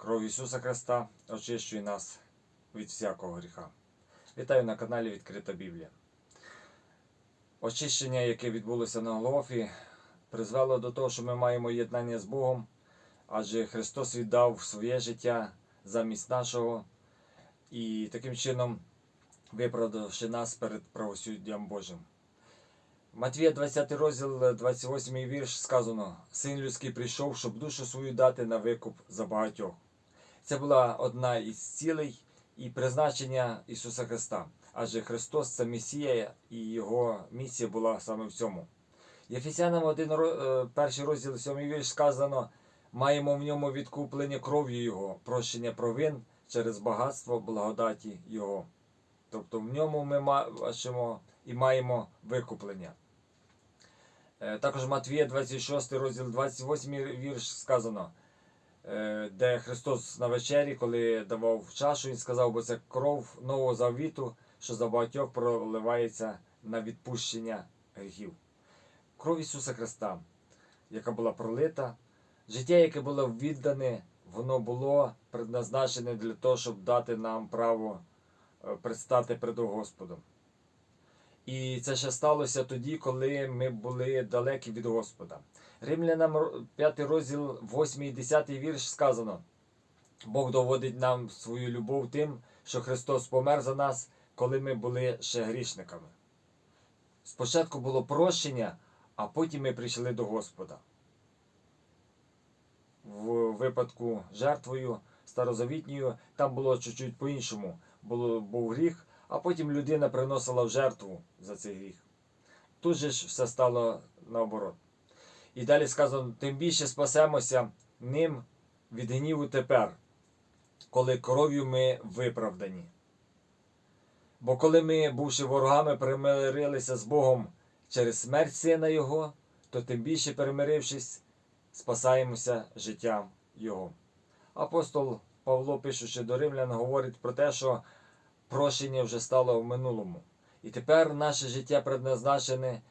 Кров Ісуса Христа очищує нас від всякого гріха. Вітаю на каналі Відкрита Біблія. Очищення, яке відбулося на Голгофі, призвело до того, що ми маємо єднання з Богом, адже Христос віддав своє життя замість нашого і таким чином виправдавши нас перед правосуддям Божим. Матвія 20 розділ, 28 вірш сказано: Син людський прийшов, щоб душу свою дати на викуп за багатьох. Це була одна із цілей і призначення Ісуса Христа. Адже Христос це Месія, і Його місія була саме в цьому. Єфесянам 1, е, перший розділ, 7 вірш сказано: маємо в ньому відкуплення кров'ю Його, прощення провин через багатство благодаті Його. Тобто в ньому ми бачимо і маємо викуплення. Е, Також Матвія 26 розділ 28 вірш сказано, де Христос на вечері, коли давав чашу, Він сказав, бо це кров нового завіту, що за багатьох проливається на відпущення гріхів. Кров Ісуса Христа, яка була пролита, життя, яке було віддане, воно було предназначене для того, щоб дати нам право е, предстати перед Господом. І це ще сталося тоді, коли ми були далекі від Господа. Римлянам 5 розділ, 8 і 10 вірш сказано: Бог доводить нам свою любов тим, що Христос помер за нас, коли ми були ще грішниками. Спочатку було прощення, а потім ми прийшли до Господа. В випадку жертвою старозавітньою там було чуть-чуть по-іншому. Був гріх, а потім людина приносила в жертву за цей гріх. Тут же ж все стало наоборот. І далі сказано: тим більше спасемося ним від гніву тепер, коли кров'ю ми виправдані. Бо коли ми, бувши ворогами, примирилися з Богом через смерть Сина Його, то тим більше перемирившись, спасаємося життям Його. Апостол Павло, пишучи до римлян, говорить про те, що прощення вже стало в минулому. І тепер наше життя предназначене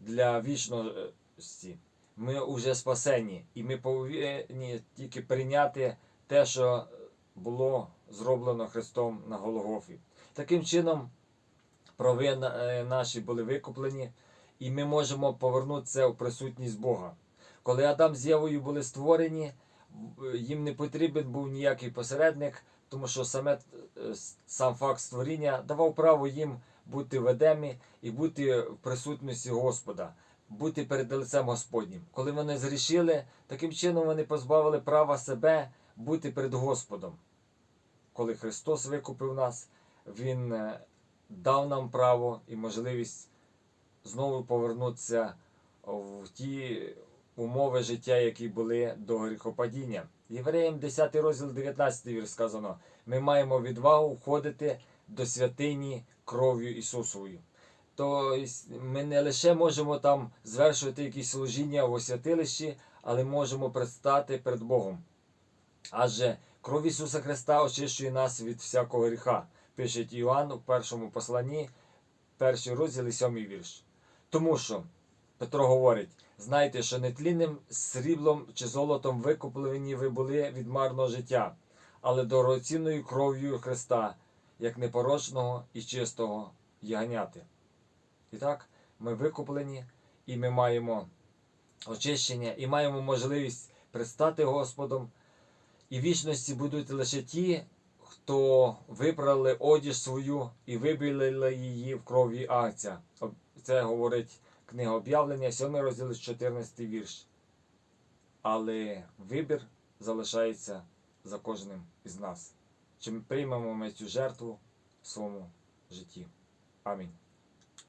для вічності. Ми вже спасені, і ми повинні тільки прийняти те, що було зроблено Христом на Голгофі. Таким чином, провини е, наші були викуплені, і ми можемо повернутися в присутність Бога. Коли Адам з Євою були створені, їм не потрібен був ніякий посередник, тому що саме е, сам факт створіння давав право їм бути в Едемі і бути в присутності Господа, бути перед лицем Господнім. Коли вони зрішили, таким чином вони позбавили права себе бути перед Господом. Коли Христос викупив нас, Він е, дав нам право і можливість знову повернутися в ті умови життя, які були до гріхопадіння. Євреям 10 розділ 19 вірш сказано: ми маємо відвагу входити до святині кров'ю Ісусовою. Тобто ми не лише можемо там звершувати якісь служіння в святилищі, але можемо предстати перед Богом. Адже кров Ісуса Христа очищує нас від всякого гріха, пише Іоанн у першому посланні, перший розділ і сьомий вірш. Тому що Петро говорить: знайте, що нетлінним сріблом чи золотом викуплені ви були від марного життя, але дорогоцінною кров'ю Христа, як непорочного і чистого ягняти. І так, ми викуплені, і ми маємо очищення, і маємо можливість предстати Господом. І вічності будуть лише ті, хто випрали одіж свою і вибілили її в крові Агця. Це говорить книга об'явлення, 7 розділ 14 вірш. Але вибір залишається за кожним із нас. Чи приймемо ми цю жертву в своєму житті? Амінь.